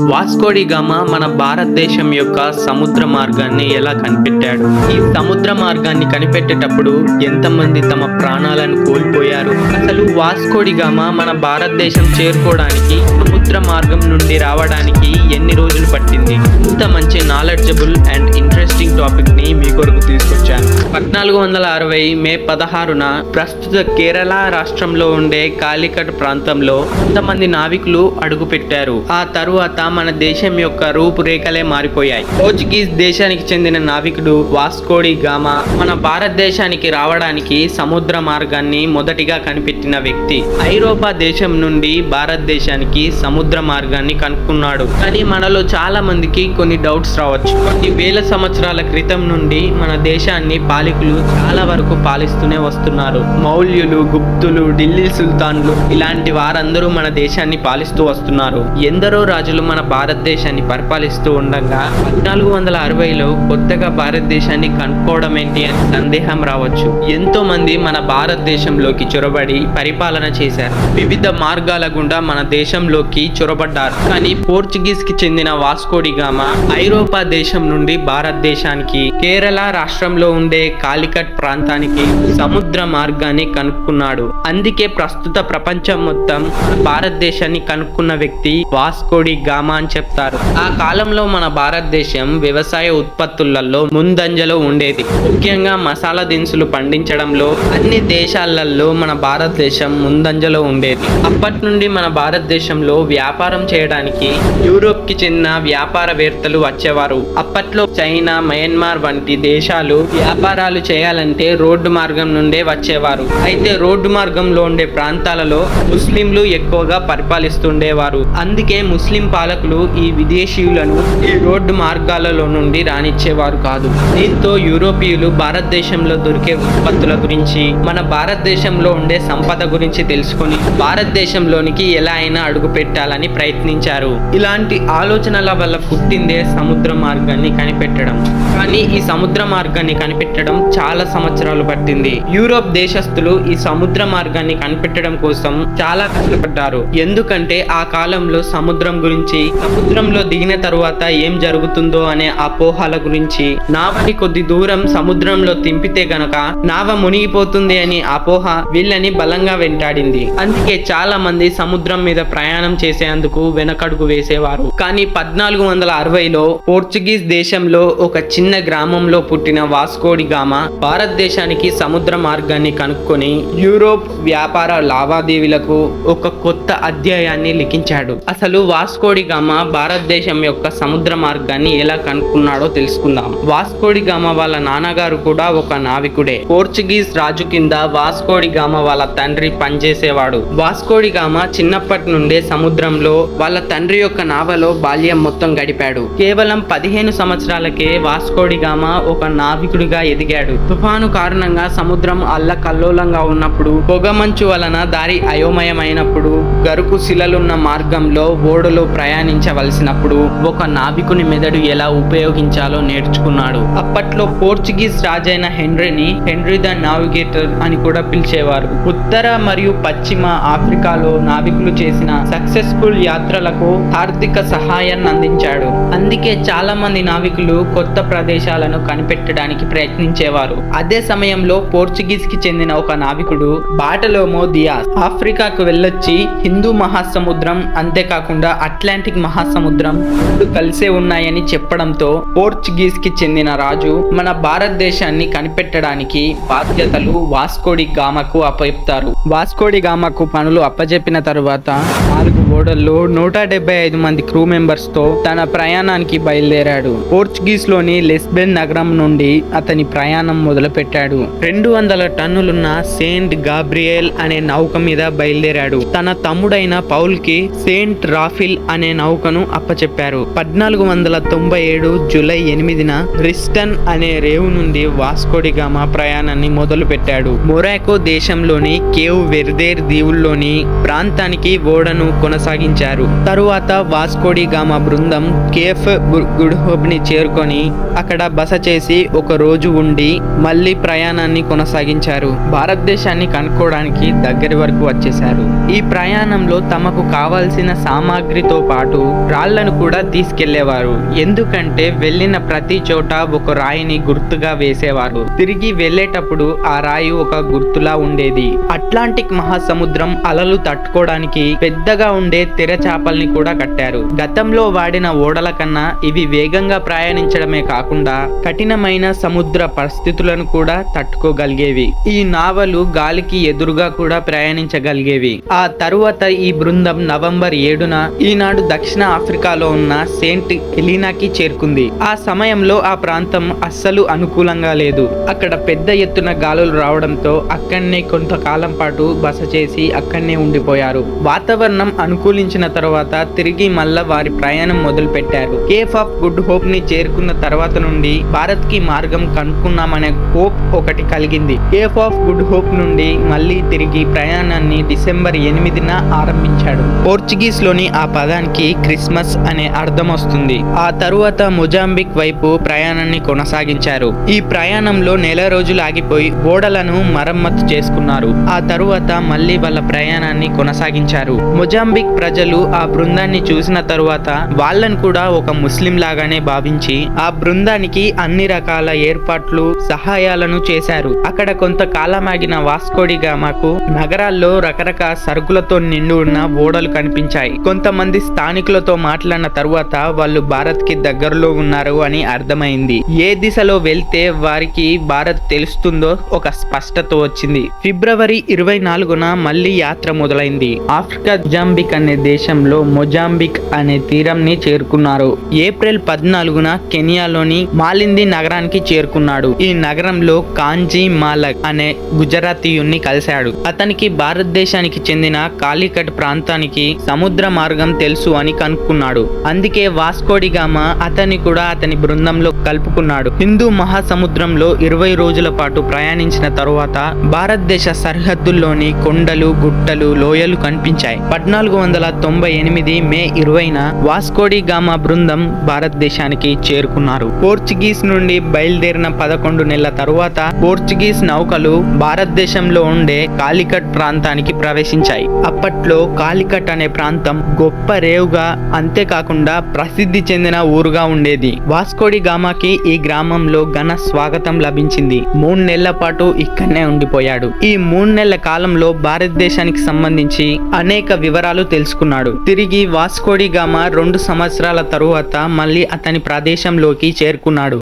Vasco da గామ మన భారతదేశం యొక్క సముద్ర మార్గాన్ని ఎలా కనిపెట్టాడు? ఈ సముద్ర మార్గాన్ని కనిపెట్టేటప్పుడు ఎంతమంది తమ ప్రాణాలను కోల్పోయారు? అసలు వాస్కోడి గామ మన భారతదేశం చేరుకోవడానికి సముద్ర మార్గం నుండి రావడానికి ఎన్ని రోజులు పట్టింది? ఇంత మంచి నాలెడ్జబుల్ అండ్ ఇంట్రెస్టింగ్ టాపిక్ని మీ కొరకు తీసుకొచ్చాను. పద్నాలుగు వందల అరవై మే పదహారున ప్రస్తుత కేరళ రాష్ట్రంలో ఉండే కాలికట్ ప్రాంతంలో కొంతమంది నావికులు అడుగుపెట్టారు. ఆ తరువాత మన దేశం యొక్క రూపురేఖలే మారిపోయాయి. పోర్చుగీస్ దేశానికి చెందిన నావికుడు వాస్కోడి గామా మన భారతదేశానికి రావడానికి సముద్ర మార్గాన్ని మొదటిగా కనిపెట్టిన వ్యక్తి. ఐరోపా దేశం నుండి భారతదేశానికి సముద్ర మార్గాన్ని కనుక్కున్నాడు. కానీ మనలో చాలా మందికి కొన్ని డౌట్స్ రావచ్చు. కొన్ని వేల సంవత్సరాల క్రితం నుండి మన దేశాన్ని పాలికులు చాలా వరకు పాలిస్తూనే వస్తున్నారు. మౌల్యులు గుప్తులు ఢిల్లీ సుల్తాన్లు ఇలాంటి వారందరూ మన దేశాన్ని పాలిస్తూ వస్తున్నారు. ఎందరో రాజులు మన భారతదేశాన్ని పరిపాలిస్తూ ఉండగా పద్నాలుగు వందల అరవైలో కొత్తగా భారతదేశాన్ని కనుక్కోవడం ఏంటి అని సందేహం రావచ్చు. ఎంతో మంది మన భారతదేశంలోకి చొరబడి పరిపాలన చేశారు. వివిధ మార్గాల గుండా మన దేశంలోకి చొరబడ్డారు. కానీ పోర్చుగీస్కి చెందిన వాస్కోడి గామా ఐరోపా దేశం నుండి భారతదేశానికి కేరళ రాష్ట్రంలో ఉండే కాలికట్ ప్రాంతానికి సముద్ర మార్గాన్ని కనుక్కున్నాడు. అందుకే ప్రస్తుత ప్రపంచం మొత్తం భారతదేశాన్ని కనుక్కున్న వ్యక్తి వాస్కోడిగా గామా అని చెప్తారు. ఆ కాలంలో మన భారతదేశం వ్యవసాయ ఉత్పత్తులలో ముందంజలో ఉండేది. ముఖ్యంగా మసాలా దినుసులు పండించడంలో అన్ని దేశాలలో మన భారతదేశం ముందంజలో ఉండేది. అప్పటి నుండి మన భారతదేశంలో వ్యాపారం చేయడానికి యూరోప్కి చెందిన వ్యాపారవేత్తలు వచ్చేవారు. అప్పట్లో చైనా మయన్మార్ వంటి దేశాలు వ్యాపారాలు చేయాలంటే రోడ్డు మార్గం నుండే వచ్చేవారు. అయితే రోడ్డు మార్గంలో ఉండే ప్రాంతాలలో ముస్లింలు ఎక్కువగా పరిపాలిస్తుండేవారు. అందుకే ముస్లిం పాలకులు ఈ విదేశీయులను ఈ రోడ్డు మార్గాలలో నుండి రానిచ్చేవారు కాదు. దీంతో యూరోపియులు భారతదేశంలో దొరికే ఉత్పత్తుల గురించి మన భారతదేశంలో ఉండే సంపద గురించి తెలుసుకొని భారతదేశంలోనికి ఎలా అయినా అడుగు పెట్టాలని ప్రయత్నించారు. ఇలాంటి ఆలోచనల వల్ల పుట్టిందే సముద్ర మార్గాన్ని కనిపెట్టడం. కానీ ఈ సముద్ర మార్గాన్ని కనిపెట్టడం చాలా సంవత్సరాలు పట్టింది. యూరోప్ దేశస్థులు ఈ సముద్ర మార్గాన్ని కనిపెట్టడం కోసం చాలా కష్టపడ్డారు. ఎందుకంటే ఆ కాలంలో సముద్రం గురించి సముద్రంలో దిగిన తరువాత ఏం జరుగుతుందో అనే అపోహల గురించి నావని కొద్ది దూరం సముద్రంలో తింపితే గనక నావ మునిగిపోతుంది అని అపోహ వీళ్ళని బలంగా వెంటాడింది. అందుకే చాలా మంది సముద్రం మీద ప్రయాణం చేసేందుకు వెనకడుగు వేసేవారు. కానీ పద్నాలుగు వందల అరవైలో పోర్చుగీస్ దేశంలో ఒక చిన్న గ్రామంలో పుట్టిన వాస్కోడి గామా భారతదేశానికి సముద్ర మార్గాన్ని కనుక్కొని యూరోప్ వ్యాపార లావాదేవీలకు ఒక కొత్త అధ్యాయాన్ని లిఖించాడు. అసలు వాస్కోడి గామా భారతదేశం యొక్క సముద్ర మార్గాన్ని ఎలా కనుక్కున్నాడో తెలుసుకుందాం. వాస్కోడి గామా వాళ్ళ నాన్నగారు కూడా ఒక నావికుడే. పోర్చుగీస్ రాజు కింద వాస్కోడి గామా వాళ్ళ తండ్రి పనిచేసేవాడు. వాస్కోడి గామా చిన్నప్పటి నుండే సముద్రంలో వాళ్ళ తండ్రి యొక్క నావలో బాల్యం మొత్తం గడిపాడు. కేవలం పదిహేను సంవత్సరాలకే వాస్కోడి గామా ఒక నావికుడిగా ఎదిగాడు. తుఫాను కారణంగా సముద్రం అల్లకల్లోలంగా ఉన్నప్పుడు పొగమంచు వలన దారి అయోమయమైనప్పుడు గరుకు శిలలున్న మార్గంలో ఓడలో ప్రయాణం ప్రయాణించవలసినప్పుడు ఒక నావికుని మెదడు ఎలా ఉపయోగించాలో నేర్చుకున్నాడు. అప్పట్లో పోర్చుగీస్ రాజైన హెన్రీని హెన్రీ ద నావిగేటర్ అని కూడా పిలిచేవారు. ఉత్తర మరియు పశ్చిమ ఆఫ్రికాలో నావికులు చేసిన సక్సెస్ఫుల్ యాత్రలకు ఆర్థిక సహాయాన్ని అందించాడు. అందుకే చాలా మంది నావికులు కొత్త ప్రదేశాలను కనిపెట్టడానికి ప్రయత్నించేవారు. అదే సమయంలో పోర్చుగీస్కి చెందిన ఒక నావికుడు బాటలోమో దియాస్ ఆఫ్రికాకు వెళ్ళొచ్చి హిందూ మహాసముద్రం అంతేకాకుండా అట్లాంటిక్ మహాసముద్రం రెండు కలిసే ఉన్నాయని చెప్పడంతో పోర్చుగీస్కి చెందిన రాజు మన భారతదేశాన్ని కనిపెట్టడానికి బాధ్యతలు వాస్కోడి గామకు అప్పచెప్తారు. వాస్కోడి గామకు పనులు అప్పచెప్పిన తరువాత నాలుగు ఓడల్లో నూట డెబ్బై ఐదు మంది క్రూ మెంబర్స్తో తన ప్రయాణానికి బయలుదేరాడు. పోర్చుగీస్లోని లెస్బెన్ నగరం నుండి అతని ప్రయాణం మొదలుపెట్టాడు. రెండు వందల టన్నులున్న సెయింట్ గాబ్రియల్ అనే నౌక మీద బయలుదేరాడు. తన తమ్ముడైన పౌల్కి సెయింట్ రాఫిల్ అనే నౌకను అప్పచెప్పారు. పద్నాలుగు వందల తొంభై ఏడు జూలై ఎనిమిదిన రిస్టన్ అనే రేవు నుండి వాస్కోడి గామా ప్రయాణాన్ని మొదలుపెట్టాడు. మొరాకో దేశంలోని కేవ్ వెర్దేర్ దీవుల్లోని ప్రాంతానికి ఓడను కొనసాగించారు. తరువాత వాస్కోడి గామా బృందం కేఫ్ గుడ్హోబ్ని చేరుకొని అక్కడ బస చేసి ఒక రోజు ఉండి మళ్ళీ ప్రయాణాన్ని కొనసాగించారు. భారతదేశాన్ని కనుక్కోవడానికి దగ్గరి వరకు వచ్చేశారు. ఈ ప్రయాణంలో తమకు కావాల్సిన సామాగ్రితో పాటు పాటు రాళ్ళను కూడా తీసుకెళ్ళేవారు. ఎందుకంటే వెళ్ళిన ప్రతి చోట ఒక రాయిని గుర్తుగా వేసేవారు. తిరిగి వెళ్ళేటప్పుడు ఆ రాయి ఒక గుర్తులా ఉండేది. అట్లాంటిక్ మహాసముద్రం అలలు తట్టుకోవడానికి పెద్దగా ఉండే తెర చేపల్ని కూడా కట్టారు. గతంలో వాడిన ఓడల కన్నా ఇవి వేగంగా ప్రయాణించడమే కాకుండా కఠినమైన సముద్ర పరిస్థితులను కూడా తట్టుకోగలిగేవి. ఈ నావలు గాలికి ఎదురుగా కూడా ప్రయాణించగలిగేవి. ఆ తరువాత ఈ బృందం నవంబర్ ఏడున ఈనాడు దక్షిణ ఆఫ్రికాలో ఉన్న సెయింట్ ఎలీనాకి చేరుకుంది. ఆ సమయంలో ఆ ప్రాంతం అస్సలు అనుకూలంగా లేదు. అక్కడ పెద్ద ఎత్తున గాలులు రావడంతో అక్కడనే కొంతకాలం పాటు బస చేసి అక్కడనే ఉండిపోయారు. వాతావరణం అనుకూలించిన తర్వాత తిరిగి మళ్ళా వారి ప్రయాణం మొదలు పెట్టారు కేఫ్ ఆఫ్ గుడ్ హోప్ని చేరుకున్న తర్వాత నుండి భారత్కి మార్గం కనుక్కున్నామనే హోప్ ఒకటి కలిగింది. కేఫ్ ఆఫ్ గుడ్ హోప్ నుండి మళ్ళీ తిరిగి ప్రయాణాన్ని డిసెంబర్ ఎనిమిదిన ఆరంభించాడు. పోర్చుగీస్లోని ఆ పదానికి క్రిస్మస్ అనే అర్థం వస్తుంది. ఆ తరువాత మొజాంబిక్ వైపు ప్రయాణాన్ని కొనసాగించారు. ఈ ప్రయాణంలో నెల రోజులు ఆగిపోయి ఓడలను మరమ్మతు చేసుకున్నారు. ఆ తరువాత మళ్ళీ వాళ్ళ ప్రయాణాన్ని కొనసాగించారు. మొజాంబిక్ ప్రజలు ఆ బృందాన్ని చూసిన తరువాత వాళ్ళను కూడా ఒక ముస్లిం లాగానే భావించి ఆ బృందానికి అన్ని రకాల ఏర్పాట్లు సహాయాలను చేశారు. అక్కడ కొంతకాలం ఆగిన వాస్కోడి గామాకు నగరాల్లో రకరకాల సరుకులతో నిండి ఉన్న ఓడలు కనిపించాయి. కొంతమంది స్థా స్థానికులతో మాట్లాడిన తరువాత వాళ్ళు భారత్కి దగ్గరలో ఉన్నారు అని అర్థమైంది. ఏ దిశలో వెళ్తే వారికి భారత్ తెలుస్తుందో ఒక స్పష్టత వచ్చింది. ఫిబ్రవరి ఇరవై నాలుగున మళ్ళీ యాత్ర మొదలైంది. ఆఫ్రికా జాంబిక్ అనే దేశంలో మొజాంబిక్ అనే తీరంని చేరుకున్నారు. ఏప్రిల్ పద్నాలుగున కెనియాలోని మాలింది నగరానికి చేరుకున్నాడు. ఈ నగరంలో కాంజీ మాలక్ అనే గుజరాతీయుణ్ణి కలిశాడు. అతనికి భారతదేశానికి చెందిన కాలికట్ ప్రాంతానికి సముద్ర మార్గం తెలుసు అని కనుక్కున్నాడు. అందుకే వాస్కోడిగామ అతన్ని కూడా అతని బృందంలో కలుపుకున్నాడు. హిందూ మహాసముద్రంలో ఇరవై రోజుల పాటు ప్రయాణించిన తరువాత భారతదేశ సరిహద్దుల్లోని కొండలు గుట్టలు లోయలు కనిపించాయి. పద్నాలుగు వందల తొంభై ఎనిమిది మే ఇరవైన వాస్కోడి గామా బృందం భారతదేశానికి చేరుకున్నారు. పోర్చుగీస్ నుండి బయలుదేరిన పదకొండు నెలల తరువాత పోర్చుగీస్ నౌకలు భారతదేశంలో ఉండే కాలికట్ ప్రాంతానికి ప్రవేశించాయి. అప్పట్లో కాలికట్ అనే ప్రాంతం గొప్ప రేవు రేవుగా అంతేకాకుండా ప్రసిద్ధి చెందిన ఊరుగా ఉండేది. వాస్కోడి గామాకి ఈ గ్రామంలో ఘన స్వాగతం లభించింది. మూడు నెలల పాటు ఇక్కడనే ఉండిపోయాడు. ఈ మూడు నెలల కాలంలో భారతదేశానికి సంబంధించి అనేక వివరాలు తెలుసుకున్నాడు. తిరిగి వాస్కోడి గామా రెండు సంవత్సరాల తరువాత మళ్ళీ అతని ప్రదేశంలోకి చేరుకున్నాడు.